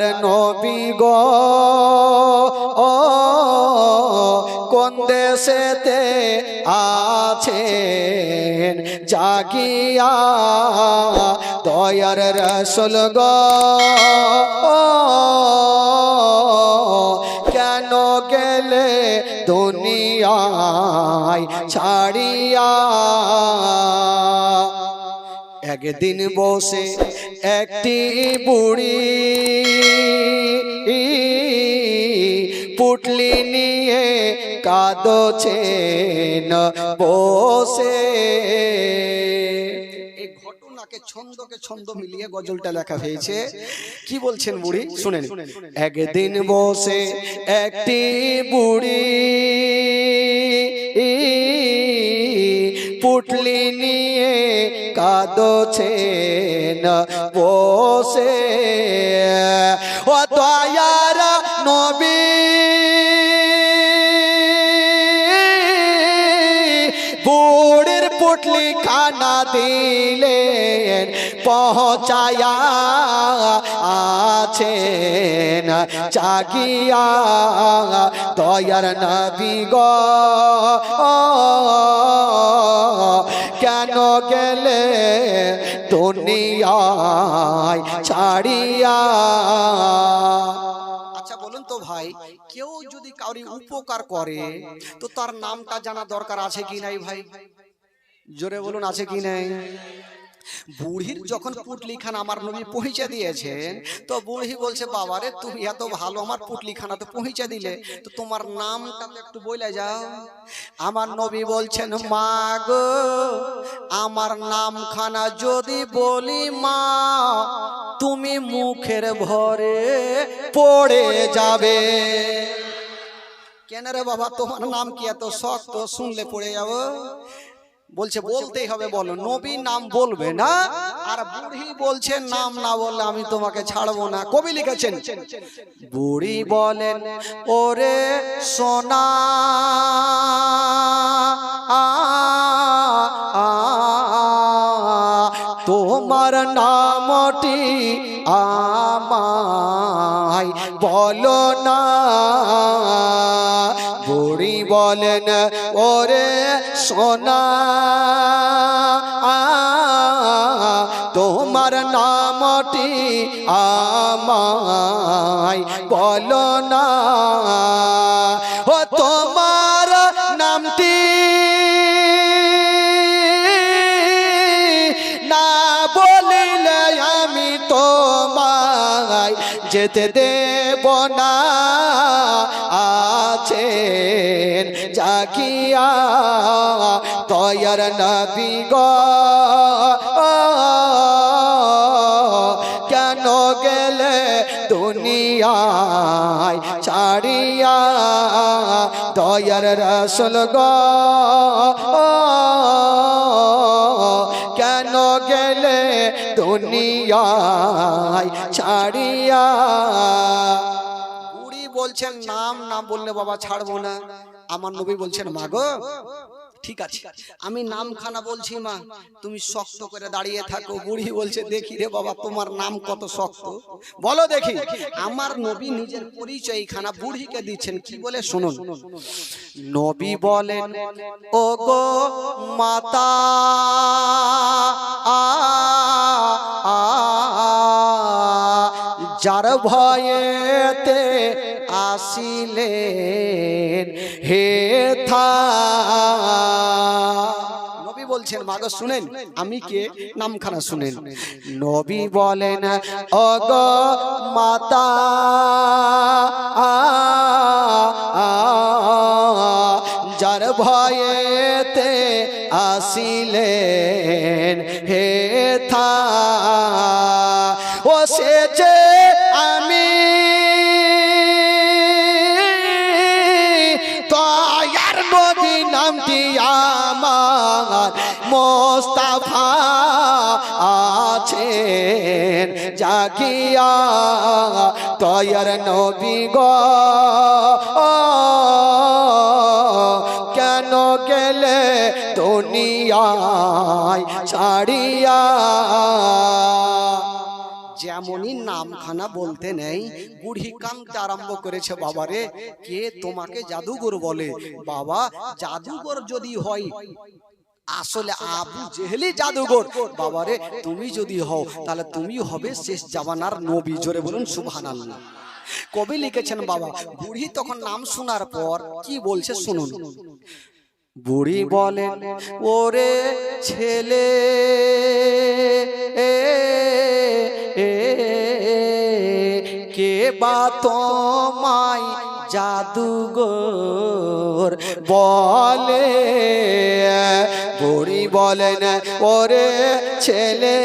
নবী গো। ও, কোন দেশেতে আছেন? জাগিয়া দয়ার রসুল গো। কেন গেলে দুনিয়ায় ছাড়িয়া? একদিন বসে একটি বুড়ি পুটলি নিয়ে কাঁদছেন, বসে। ঘটনাকে ছন্দকে ছন্দ মিলিয়ে গজলটা লেখা হয়েছে। কি বলছেন বুড়ি? শুনেন। একদিন বসে একটি বুড়ি পুটলি কাঁদছেন বসে। ও দয়ার নবী। বুড়ির পুটলি খানা দিলেন পৌঁছায়া আছেন। জাগিয়া দয়ার নবী গো। কেন গেলে দুনিয়ায় ছাড়িয়া? আচ্ছা বলুন তো ভাই, কেউ যদি কাউরি উপকার করে, তো তার নামটা জানা দরকার আছে কি নাই ভাই? জোরে বলুন, আছে কি নাই? বুড়ির যখন পুটলিখানা আমার নবী পৌঁছে দিয়েছেন তো বুড়ি বলছে বাবারে তুমি এত ভালো আমার পুটলিখানা তো পৌঁছে দিলে তো তোমার নামটা তো একটু বলে যাও। আমার নবী বলছেন মা গো আমার নামখানা যদি বলি মা তুমি মুখের ভরে পড়ে যাবে। কেন রে বাবা তোমার নাম কি এত শক্ত? শুনলে পড়ে যাব? বলছে বলতেই হবে বলো নবী নাম বলবে না? আর বুড়ি বলছে নাম না বললে আমি তোমাকে ছাড়বো না। কবি লিখেছেন বুড়ি বলেন ওরে সোনা তোমার নামটি আমায় বলো না। বলেন, ওরে সোনা, তোমার নামটি আমায় বলো না। ও তোমার নামটি, না বলিলে আমি তোমায় যেতে দেব না। আছেন জাকিয়া তয়ার নবী গো। কেন গেলে দুনিয়ায় ছাড়িয়া দয়ার রসল গো? কেন গেলে দুনিয়ায় ছাড়িয়া বলছেন নাম না বললে বাবা ছাড়বো না। আমার নবী বলছেন মা গো ঠিক আছে। আমি নামখানা বলছি মা। তুমি শক্ত করে দাঁড়িয়ে থাকো বুড়ি বলছে দেখি রে বাবা তোমার নাম কত শক্ত? বলো দেখি। আমার নবী নিজের পরিচয় খানা বুড়িকে দিচ্ছেন কি বলে শুনুন। নবী বলেন ও গো মাতা আ আ যার ভয়েতে আসিলেন। হে থা। নবী বলছেন মাগো শুনেন, আমি কে? নামখানা শুনেন। নবী বলেন, অগ মাতা। যার ভয়েতে আসিলেন, হে থা। জাগিয়া তয়ার নবী গো, কেন গেলে দুনিয়ায় ছাড়িয়া? যেমনই নামখানা বলতে নেই, বুড়ি কানতে আরম্ভ করেছে বাবারে, কে তোমাকে জাদুঘর বলে? বাবা, জাদুঘর যদি হয় আসলে আবু জেহেলি জাদুঘর। বাবারে তুমি যদি হও তাহলে তুমি হবে শেষ জামানার নবী। জোরে বলুন সুবহানাল্লাহ। কবি লিখেছেন বাবা বুড়ি তখন নাম শোনার পর কি বলছে শুনুন। বুড়ি বলে ওরে ছেলে কে বা তোমায় জাদুগর বলে বুড়ি বলেন ওরে ছেলে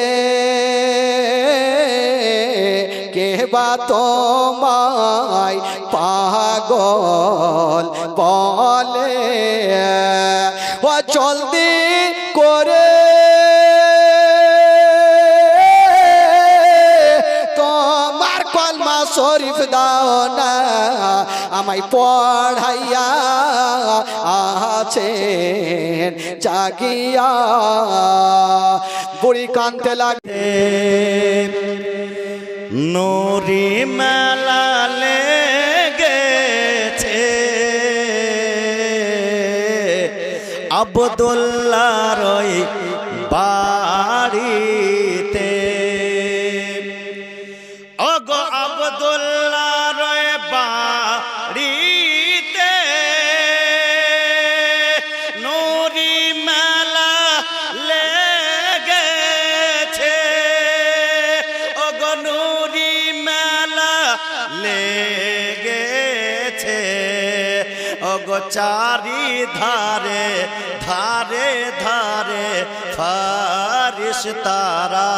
কে বা তোমায় পাগল বলে? আমায় পড়াইয়া আছেন জাগিয়া। বুড়ি কানতে লাগে। নুরি মেলা লেগেছে। আবদুল্লার বাড়িতে। ওগো আবদুল্লার চারি ধারে ধারে ধারে ফারিস তারা।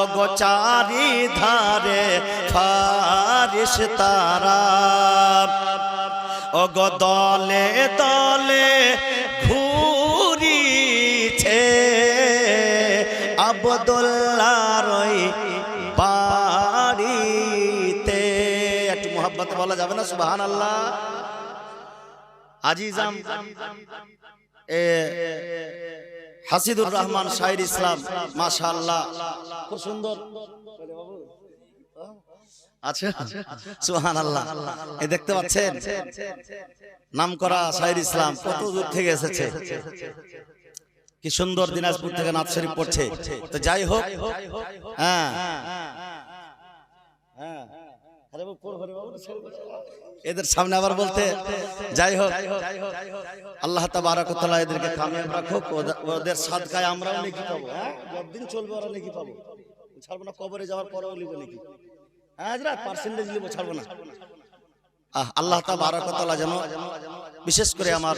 ওগো চারি ধারে ফারিস তারা। ওগো দলে দলে ঘুরিছে আবদুল্লার ওই বাড়িতে। একটু মোহাব্বত বলা যাবে না সুবাহান আল্লাহ আজিজাম হাসিদুর রহমান শাহির ইসলাম, মাশাআল্লাহ। আল্লাহ এ দেখতে পাচ্ছেন? ইসলাম কত দূর থেকে এসেছে। কি সুন্দর দিনাজপুর থেকে পড়ছে। তো যাই হোক হ্যাঁ। এদের সামনে আবার বলতে যাই হোক আল্লাহ তাবারাকাতালা এদেরকে কামিয়াব রাখুক ওদের- সাদকায় আমরাও নাকি পাবো হ্যাঁ? যতদিন চলবে ওরা নাকি পাবো। ছাড়বো না কবরে যাওয়ার পরেও লিখব নাকি। হ্যাঁ পার্সেন্টেজ লিখব ছাড়বো না। আহ, আল্লাহ তাবারাকাতালা যেন বিশেষ করে আমার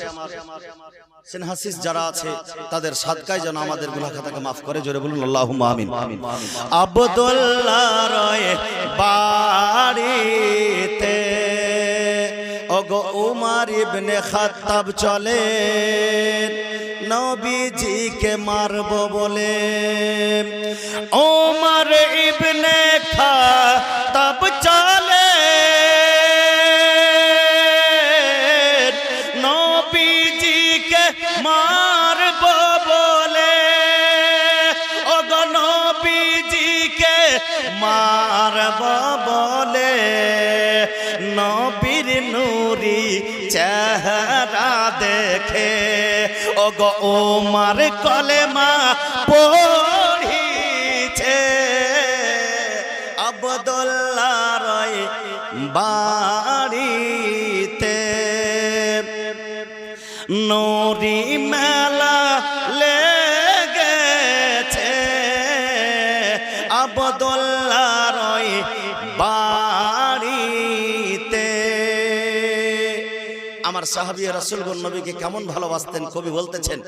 সিনহাসিস যারা আছে, তাদের সাদকায় যেন আমাদের গুনাহ খাতাকে মাফ করে, জোরে বলুন, আল্লাহুম্মা আমিন। আব্দুল্লাহ রয় বাড়িতে, ওগো উমার ইবনে খাত্তাব চলে নবীজিকে মারব বলে। ওমর ইবনে খাত্তাব চলে মারব বলে নবীর নুরি চেহারা দেখে। ওগো ওমার কলেমা পড়িছে। আবদুল্লাহ রয় বাড়িতে নরি আবদুল্লাহ রয় বাড়িতে। আমার সাহাবী রাসূলগণ নবীকে কেমন ভালোবাসতেন কবি বলতেছেন,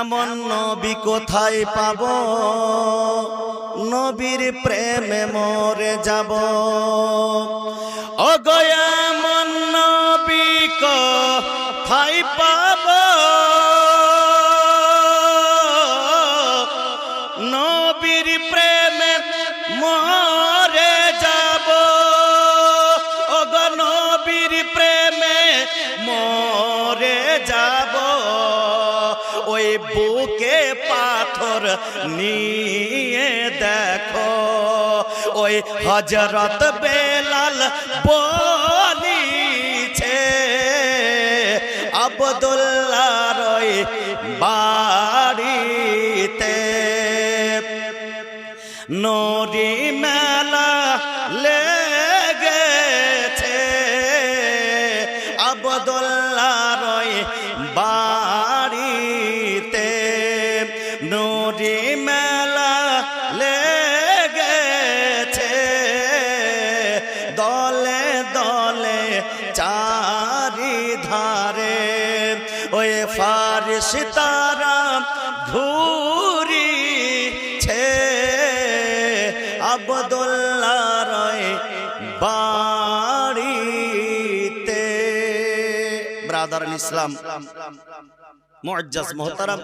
এমন নবী কোথায় পাব? নবীর প্রেমে মরে যাব। ওগো, এমন নবী কোথায় পাব? বুকে পাথর নিয়ে দেখো। ওই হজরত বেলাল বলিছে আবদুল্লাহর ওই বাড়িতে নরি মেলা লেগেছে ধারে ওই ফারিস তারা ঘুরিছে আবদুল্লাহ রয় বাড়িতে। ব্রাদার ইসলাম মুআজ্জাজ মোহতারাম।